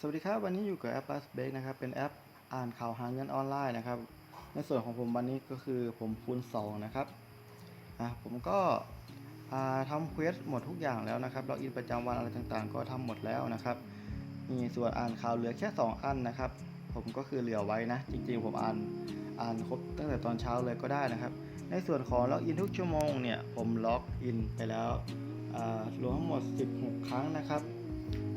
สวัสดีครับ วันนี้อยู่กับแอป Plus b a k นะครับ เป็นแอปอ่านข่าวหาเงินออนไลน์นะครับ ในส่วนของผมวันนี้ก็คือผมคูณ2นะครับอะผมก็ทำเควสหมดทุกอย่างแล้วนะครับล็อกอินประจำวันอะไรต่างๆ ก็ทำหมดแล้วนะครับมีส่วนอ่านข่าวเหลือแค่ 2 อันนะครับ ผมก็คือเหลือไว้นะ จริงๆ ผมอ่านอ่านครบตั้งแต่ตอนเช้าเลยก็ได้นะครับ ในส่วนของล็อกอินทุกชั่วโมงเนี่ยผมล็อกอินไปแล้วรวมทั้งหมด 16 ครั้งนะครับ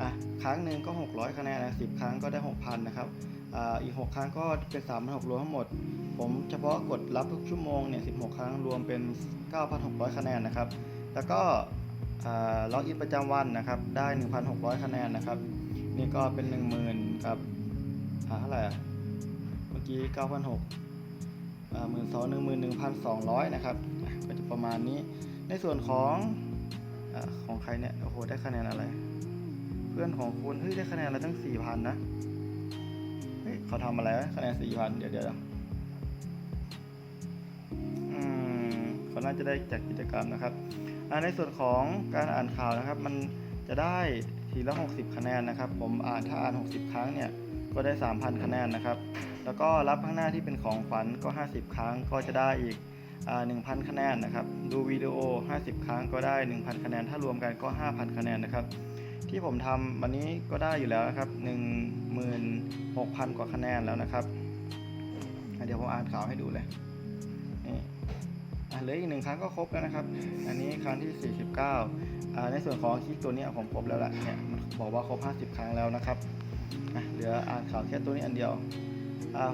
อะครั้งหนึ่งก็ 600 คะแนนนะ10 ครั้งก็ได้ 6,000 นะครับอ่าอีก 6 ครั้งก็เป็น3,600รวมทั้งหมด ผมเฉพาะกดรับทุกชั่วโมงเนี่ย16 ครั้งรวมเป็น 9,600 คะแนนนะครับ แล้วก็ล็อกอินประจำวันนะครับ ได้ 1,600 คะแนนนะครับ นี่ก็เป็น 10,000กับอ่าเท่าไหร่เมื่อกี้ 9,600หมื่นสองหนึ่งหมื่นหนึ่งพันสองร้อยนะครับก็จะประมาณนี้ ในส่วนของอของใครเนี่ย โอ้โห ได้คะแนนอะไร เพื่อนของคุณเฮ้ยได้คะแนนอะไรตั้งสี่พันนะ เฮ้ยเขาทำอะไรวะคะแนนสี่พันเดี๋ยวเดี๋ยวเดี๋ยวอืมเขาน่าจะได้จากกิจกรรมนะครับในส่วนของการอ่านข่าวนะครับ มันจะได้ทีละ 60 คะแนนนะครับ ผมอ่านถ้าอ่าน 60 ครั้งเนี่ยก็ได้ 3,000 คะแนนนะครับ แล้วก็รับข้างหน้าที่เป็นของขวัญก็ 50 ครั้งก็จะได้อีกอ่า1,000 คะแนนนะครับ ดูวิดีโอ 50 ครั้งก็ได้ 1,000 คะแนน ถ้ารวมกันก็ 5,000 คะแนนนะครับ ที่ผมทำวันนี้ก็ได้อยู่แล้วนะครับ 16,000 กว่าคะแนนแล้วนะครับ เดี๋ยวผมอ่านข่าวให้ดูเลยนี่เหลืออีกหนึ่งครั้งก็ครบแล้วนะครับ อันนี้ครั้งที่ 49อ่าในส่วนของคลิปตัวนี้ผมครบแล้วแหละเนี่ยมันบอกว่าครบ 50 ครั้งแล้วนะครับเหลืออ่านข่าวแค่ตัวนี้อันเดียว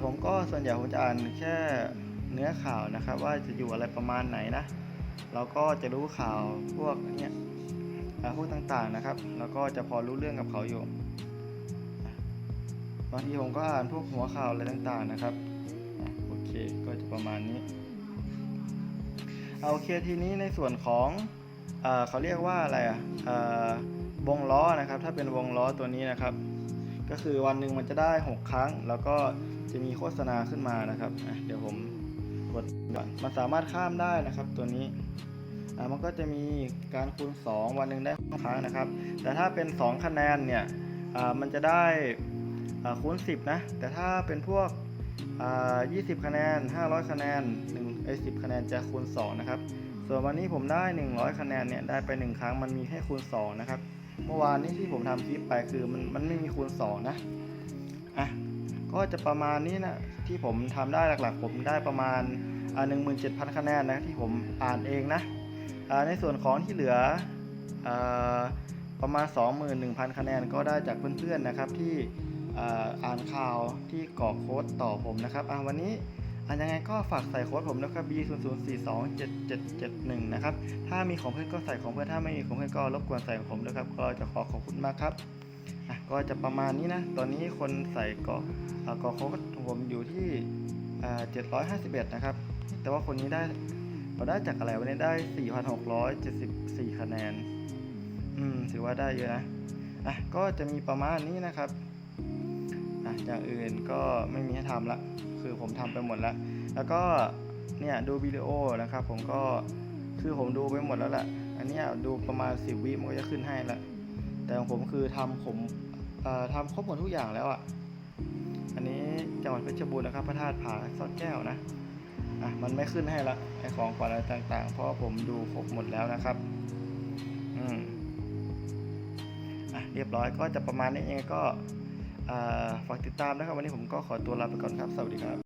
ผมก็ส่วนใหญ่ผมจะอ่านแค่เนื้อข่าวนะครับ ว่าจะอยู่อะไรประมาณไหนนะ เราก็จะรู้ข่าวพวกเนี้ย พวกต่างๆนะครับ แล้วก็จะพอรู้เรื่องกับเขาอยู่ บางทีผมก็อ่านพวกหัวข่าวอะไรต่างๆนะครับ โอเค ก็จะประมาณนี้เอาโอเคทีนี้ในส่วนของอ่าเขาเรียกว่าอะไรอะอ่าวงล้อนะครับ ถ้าเป็นวงล้อตัวนี้นะครับ ก็คือวันหนึ่งมันจะได้ 6 ครั้ง แล้วก็จะมีโฆษณาขึ้นมานะครับ เดี๋ยวผมกดก่อนมันสามารถข้ามได้นะครับตัวนี้ มันก็จะมีการคูณ 2 วันหนึ่งได้ครั้งนะครับ แต่ถ้าเป็น 2 คะแนนเนี่ยมันจะได้คูณ 10 นะ แต่ถ้าเป็นพวกอ่า20 คะแนน 500 คะแนน1ไอ้10 คะแนนจะคูณ 2 นะครับ ส่วนวันนี้ผมได้ 100 คะแนนเนี่ยได้ไป 1 ครั้งมันมีให้คูณ 2 นะครับ เมื่อวานนี้ที่ผมทำคลิปไปคือมันมันไม่มีคูณ 2 นะ อะ ก็จะประมาณนี้นะที่ผมทำได้หลักๆ ผมได้ประมาณอ่า17,000 คะแนนนะที่ผมอ่านเองนะ ในส่วนของที่เหลืออประมาณ 21,000 คะแนนก็ได้จากเพื่อนๆนะครับที่อ่าอ่านข่าวที่กรอกโค้ดต่อผมนะครับอวันนี้อ่ายังไงก็ฝากใส่โค้ดผมนะครับ B 0 0 4 2 7 7 7 1นะครับ ถ้ามีของเพื่อนก็ใส่ของเพื่อน ถ้าไม่มีของเพื่อนก็รบกวนใส่ของผมนะครับ ก็จะขอขอบคุณมากครับ ก็จะประมาณนี้นะ ตอนนี้คนใส่กอกอกโค้ดผมอยู่ที่อ่า751 นะครับ แต่ว่าคนนี้ได้ เราได้จากอะไรวันนี้ได้ 4,674 คะแนน อืม ถือว่าได้เยอะนะ อะ ก็จะมีประมาณนี้นะครับ อะ อย่างอื่นก็ไม่มีให้ทำละ คือผมทำไปหมดล้วแล้วก็ เนี่ย ดูวิดีโอนะครับ ผมก็ คือผมดูไปหมดแล้วแหละ อันนี้ดูประมาณ 10 วิมันก็จะขึ้นให้ละ แต่ของผมคือทำผมทำครบหมดทุกอย่างแล้วอะ อันนี้จังหวัดเพชรบูรณ์นะครับ พระธาตุผาซ่อนแก้วนะ อะมันไม่ขึ้นให้ละไอของขวัญอะไรต่างๆ เพราะผมดูครบหมดแล้วนะครับอืมอะเรียบร้อยก็จะประมาณนี้เองก็ฝากติดตามนะครับ วันนี้ผมก็ขอตัวลาไปก่อนครับ สวัสดีครับ